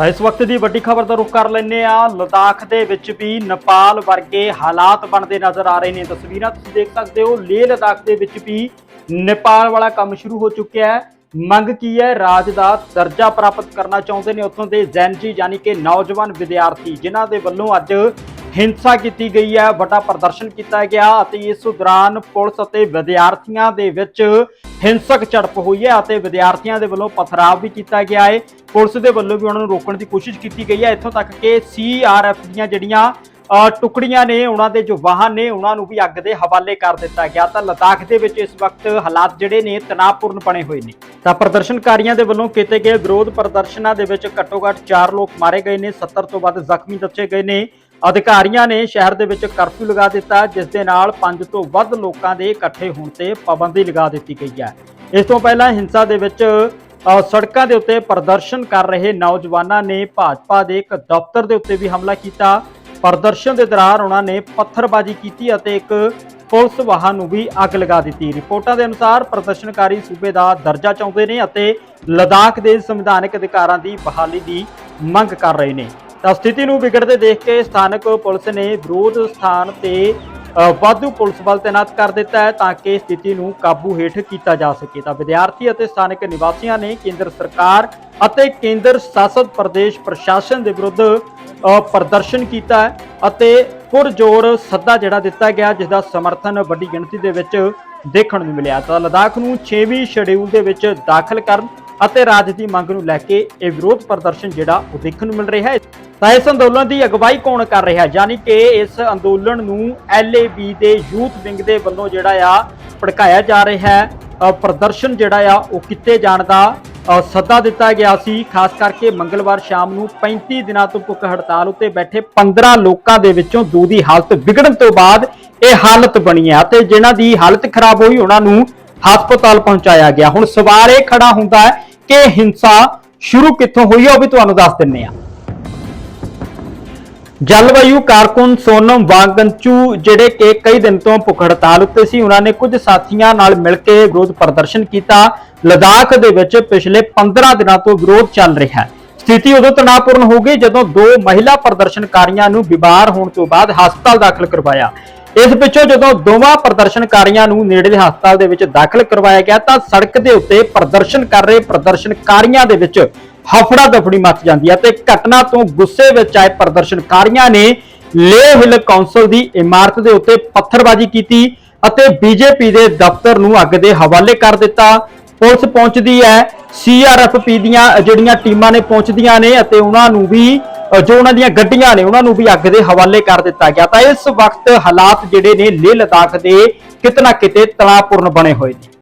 ਤਾਂ ਇਸ ਵਕਤ ਦੀ ਵੱਡੀ ਖਬਰ ਦਾ ਰੁਖ ਕਰ ਲੈਂਦੇ ਆ। ਲਦਾਖ ਦੇ ਵਿੱਚ ਵੀ ਨੇਪਾਲ ਵਰਗੇ ਹਾਲਾਤ ਬਣਦੇ ਨਜ਼ਰ ਆ ਰਹੇ ਨੇ। ਤਸਵੀਰਾਂ ਤੁਸੀਂ ਦੇਖ ਸਕਦੇ ਹੋ। ਲੇਹ ਲਦਾਖ ਦੇ ਵਿੱਚ ਵੀ ਨੇਪਾਲ ਵਾਲਾ ਕੰਮ ਸ਼ੁਰੂ ਹੋ ਚੁੱਕਿਆ ਹੈ। ਮੰਗ ਕੀ ਹੈ? ਰਾਜ ਦਾ ਦਰਜਾ ਪ੍ਰਾਪਤ ਕਰਨਾ ਚਾਹੁੰਦੇ ਨੇ ਉੱਥੋਂ ਦੇ ਜ਼ੈਨਜੀ, ਯਾਨੀ ਕਿ ਨੌਜਵਾਨ ਵਿਦਿਆਰਥੀ, ਜਿਨ੍ਹਾਂ ਦੇ ਵੱਲੋਂ ਅੱਜ ਹਿੰਸਾ ਕੀਤੀ ਗਈ ਹੈ, ਵੱਡਾ ਪ੍ਰਦਰਸ਼ਨ ਕੀਤਾ ਗਿਆ ਅਤੇ ਇਸ ਦੌਰਾਨ ਪੁਲਿਸ ਅਤੇ ਵਿਦਿਆਰਥੀਆਂ ਦੇ ਵਿੱਚ ਹਿੰਸਕ ਝੜਪ ਹੋਈ ਹੈ ਅਤੇ ਵਿਦਿਆਰਥੀਆਂ ਦੇ ਵੱਲੋਂ ਪਥਰਾਵ ਵੀ ਕੀਤਾ ਗਿਆ ਹੈ। ਪੁਲਿਸ ਦੇ ਵੱਲੋਂ ਵੀ ਉਹਨਾਂ ਨੂੰ ਰੋਕਣ ਦੀ ਕੋਸ਼ਿਸ਼ ਕੀਤੀ ਗਈ ਹੈ। ਇੱਥੋਂ ਤੱਕ ਕਿ ਸੀਆਰਐਫ ਦੀਆਂ ਜਿਹੜੀਆਂ ਟੁਕੜੀਆਂ ਨੇ, ਉਹਨਾਂ ਦੇ ਜੋ ਵਾਹਨ ਨੇ, ਉਹਨਾਂ ਨੂੰ ਵੀ ਅੱਗ ਦੇ ਹਵਾਲੇ ਕਰ ਦਿੱਤਾ ਗਿਆ। ਤਾਂ ਲਦਾਖ ਦੇ ਵਿੱਚ ਇਸ ਵਕਤ ਹਾਲਾਤ ਜਿਹੜੇ ਨੇ, ਤਣਾਅਪੂਰਨ ਬਣੇ ਹੋਏ ਨੇ। ਤਾਂ ਪ੍ਰਦਰਸ਼ਨਕਾਰੀਆਂ ਦੇ ਵੱਲੋਂ ਕੀਤੇ ਗਏ ਵਿਰੋਧ ਪ੍ਰਦਰਸ਼ਨਾਂ ਦੇ ਵਿੱਚ ਘੱਟੋ-ਘੱਟ 4 ਲੋਕ ਮਾਰੇ ਗਏ ਨੇ। 70 ਤੋਂ ਵੱਧ ਜ਼ਖਮੀ ਦੱਸੇ ਗਏ ਨੇ। ਅਧਿਕਾਰੀਆਂ ਨੇ ਸ਼ਹਿਰ ਦੇ ਵਿੱਚ ਕਰਫਿਊ ਲਗਾ ਦਿੱਤਾ, ਜਿਸ ਦੇ ਨਾਲ 5 ਤੋਂ ਵੱਧ ਲੋਕਾਂ ਦੇ ਇਕੱਠੇ ਹੋਣ ਤੇ ਪਾਬੰਦੀ ਲਗਾ ਦਿੱਤੀ ਗਈ ਹੈ। ਇਸ ਤੋਂ ਪਹਿਲਾਂ ਹਿੰਸਾ ਦੇ ਵਿੱਚ ਸੜਕਾਂ ਦੇ ਉੱਤੇ ਪ੍ਰਦਰਸ਼ਨ ਕਰ ਰਹੇ ਨੌਜਵਾਨਾਂ ਨੇ ਭਾਜਪਾ ਦੇ ਇੱਕ ਦਫ਼ਤਰ ਦੇ ਉੱਤੇ ਵੀ ਹਮਲਾ ਕੀਤਾ। ਪ੍ਰਦਰਸ਼ਨ ਦੇ ਦੌਰਾਨ ਉਹਨਾਂ ਨੇ ਪੱਥਰਬਾਜ਼ੀ ਕੀਤੀ ਅਤੇ ਇੱਕ ਪੁਲਿਸ ਵਾਹਨ ਨੂੰ ਵੀ ਅੱਗ ਲਗਾ ਦਿੱਤੀ। ਰਿਪੋਰਟਾਂ ਦੇ ਅਨੁਸਾਰ ਪ੍ਰਦਰਸ਼ਨਕਾਰੀ ਸੂਬੇ ਦਾ ਦਰਜਾ ਚਾਹੁੰਦੇ ਨੇ ਅਤੇ ਲਦਾਖ ਦੇ ਸੰਵਿਧਾਨਕ ਅਧਿਕਾਰਾਂ ਦੀ ਬਹਾਲੀ ਦੀ ਮੰਗ ਕਰ ਰਹੇ ਨੇ। ਤਾਂ ਸਥਿਤੀ ਨੂੰ ਵਿਗੜਦੇ ਦੇਖ ਕੇ ਸਥਾਨਕ ਪੁਲਿਸ ਨੇ ਵਿਰੋਧ ਸਥਾਨ ਤੇ ਵਾਧੂ ਪੁਲਿਸ ਬਲ ਤਾਇਨਾਤ ਕਰ ਦਿੱਤਾ ਹੈ ਤਾਂ ਕਿ ਸਥਿਤੀ ਨੂੰ ਕਾਬੂ ਹੇਠ ਕੀਤਾ ਜਾ ਸਕੇ। ਤਾਂ ਵਿਦਿਆਰਥੀ ਅਤੇ ਸਥਾਨਕ ਨਿਵਾਸੀਆਂ ਨੇ ਕੇਂਦਰ ਸਰਕਾਰ ਅਤੇ ਕੇਂਦਰ ਸ਼ਾਸਤ ਪ੍ਰਦੇਸ਼ ਪ੍ਰਸ਼ਾਸਨ ਦੇ ਵਿਰੁੱਧ ਪ੍ਰਦਰਸ਼ਨ ਕੀਤਾ ਹੈ ਅਤੇ ਪੁਰਜੋਰ ਸੱਦਾ ਜਿਹੜਾ ਦਿੱਤਾ ਗਿਆ ਜਿਸ ਦਾ ਸਮਰਥਨ ਵੱਡੀ ਗਿਣਤੀ ਦੇ ਵਿੱਚ ਦੇਖਣ ਨੂੰ ਮਿਲਿਆ। ਤਾਂ ਲਦਾਖ ਨੂੰ 6ਵੀਂ ਸ਼ਡਿਊਲ ਦੇ ਵਿੱਚ ਦਾਖਲ ਕਰਨ ਅਤੇ ਰਾਜ ਦੀ ਮੰਗ ਨੂੰ ਲੈ ਕੇ ਇਹ ਵਿਰੋਧ ਪ੍ਰਦਰਸ਼ਨ ਜਿਹੜਾ ਉਹ ਦੇਖਣ ਨੂੰ ਮਿਲ ਰਿਹਾ ਹੈ। ਤਾਂ ਇਸ ਅੰਦੋਲਨ ਦੀ ਅਗਵਾਈ ਕੌਣ ਕਰ ਰਿਹਾ ਹੈ? ਯਾਨੀ ਕਿ ਇਸ ਅੰਦੋਲਨ ਨੂੰ ਐਲਏਬੀ ਦੇ ਯੂਥ ਵਿੰਗ ਦੇ ਵੱਲੋਂ ਜਿਹੜਾ ਆ ਭੜਕਾਇਆ ਜਾ ਰਿਹਾ ਹੈ। ਪ੍ਰਦਰਸ਼ਨ ਜਿਹੜਾ ਆ ਉਹ ਕਿਤੇ ਜਾਣ ਦਾ ਸੱਦਾ ਦਿੱਤਾ ਗਿਆ ਸੀ। ਖਾਸ ਕਰਕੇ ਮੰਗਲਵਾਰ ਸ਼ਾਮ ਨੂੰ 35 ਦਿਨਾਂ ਤੋਂ ਭੁੱਖ ਹੜਤਾਲ ਉੱਤੇ ਬੈਠੇ 15 ਲੋਕਾਂ ਦੇ ਵਿੱਚੋਂ ਦੋ ਦੀ ਹਾਲਤ ਵਿਗੜਨ ਤੋਂ ਬਾਅਦ ਇਹ ਹਾਲਤ ਬਣੀ ਹੈ ਤੇ ਜਿਨ੍ਹਾਂ ਦੀ ਹਾਲਤ ਖਰਾਬ ਹੋਈ, ਉਹਨਾਂ ਨੂੰ ਹਸਪਤਾਲ ਪਹੁੰਚਾਇਆ ਗਿਆ। ਹੁਣ ਸਵਾਲ ਇਹ ਖੜਾ ਹੁੰਦਾ ਹੈ ਕਿ ਹਿੰਸਾ ਸ਼ੁਰੂ ਕਿੱਥੋਂ ਹੋਈ ਹੈ ਉਹ ਵੀ ਤੁਹਾਨੂੰ ਦੱਸ ਦਿੰਨੇ ਆ। ਜਲਵਾਯੂ ਕਾਰਕੁਨ ਸੋਨਮ ਵਾਂਗੰਚੂ ਜਿਹੜੇ ਕਿ ਕਈ ਦਿਨ ਤੋਂ ਭੁੱਖ ਹੜਤਾਲ ਉੱਤੇ ਸੀ, ਉਹਨਾਂ ਨੇ ਕੁਝ ਸਾਥੀਆਂ ਨਾਲ ਮਿਲ ਕੇ ਵਿਰੋਧ ਪ੍ਰਦਰਸ਼ਨ ਕੀਤਾ। ਲਦਾਖ ਦੇ ਵਿੱਚ ਪਿਛਲੇ 15 ਦਿਨਾਂ ਤੋਂ ਵਿਰੋਧ ਚੱਲ ਰਿਹਾ ਹੈ। ਸਥਿਤੀ ਉਦੋਂ ਤਣਾਅਪੂਰਨ ਹੋ ਗਈ ਜਦੋਂ ਦੋ ਮਹਿਲਾ ਪ੍ਰਦਰਸ਼ਨਕਾਰੀਆਂ ਨੂੰ ਬਿਮਾਰ ਹੋਣ ਤੋਂ ਬਾਅਦ ਹਸਪਤਾਲ ਦਾਖਲ ਕਰਵਾਇਆ। ਇਸ ਪਿੱਛੋਂ ਜਦੋਂ ਦੋਵਾਂ ਪ੍ਰਦਰਸ਼ਨਕਾਰੀਆਂ ਨੂੰ ਨੇੜਲੇ ਹਸਪਤਾਲ ਦੇ ਵਿੱਚ ਦਾਖਲ ਕਰਵਾਇਆ ਗਿਆ ਤਾਂ ਸੜਕ ਦੇ ਉੱਤੇ ਪ੍ਰਦਰਸ਼ਨ ਕਰ ਰਹੇ ਪ੍ਰਦਰਸ਼ਨਕਾਰੀਆਂ ਦੇ ਵਿੱਚ ਹਫੜਾ ਦਫੜੀ ਮਚ ਜਾਂਦੀ ਹੈ ਤੇ ਘਟਨਾ ਤੋਂ ਗੁੱਸੇ ਵਿੱਚ ਆਏ ਪ੍ਰਦਰਸ਼ਨਕਾਰੀਆਂ ਨੇ ਲੇਹ ਹਿਲ ਕੌਂਸਲ ਦੀ ਇਮਾਰਤ ਦੇ ਉੱਤੇ ਪੱਥਰਬਾਜ਼ੀ ਕੀਤੀ ਅਤੇ ਬੀਜੇਪੀ ਦੇ ਦਫ਼ਤਰ ਨੂੰ ਅੱਗ ਦੇ ਹਵਾਲੇ ਕਰ ਦਿੱਤਾ। ਪੁਲਿਸ ਪਹੁੰਚਦੀ ਹੈ। ਸੀਆਰਐਫਪੀ ਦੀਆਂ ਜਿਹੜੀਆਂ ਟੀਮਾਂ ਨੇ ਪਹੁੰਚਦੀਆਂ ਨੇ ਅਤੇ ਉਹਨਾਂ ਨੂੰ ਵੀ ਜੋ ਉਹਨਾਂ ਦੀਆਂ ਗੱਡੀਆਂ ਨੇ, ਉਹਨਾਂ ਨੂੰ ਵੀ ਅੱਗ ਦੇ ਹਵਾਲੇ ਕਰ ਦਿੱਤਾ ਗਿਆ। ਤਾਂ ਇਸ ਵਕਤ ਹਾਲਾਤ ਜਿਹੜੇ ਨੇ ਲੇਹ ਲਦਾਖ ਦੇ ਕਿਤਨਾ ਕਿਤੇ ਤਣਾਅਪੂਰਨ ਬਣੇ ਹੋਏ ਨੇ।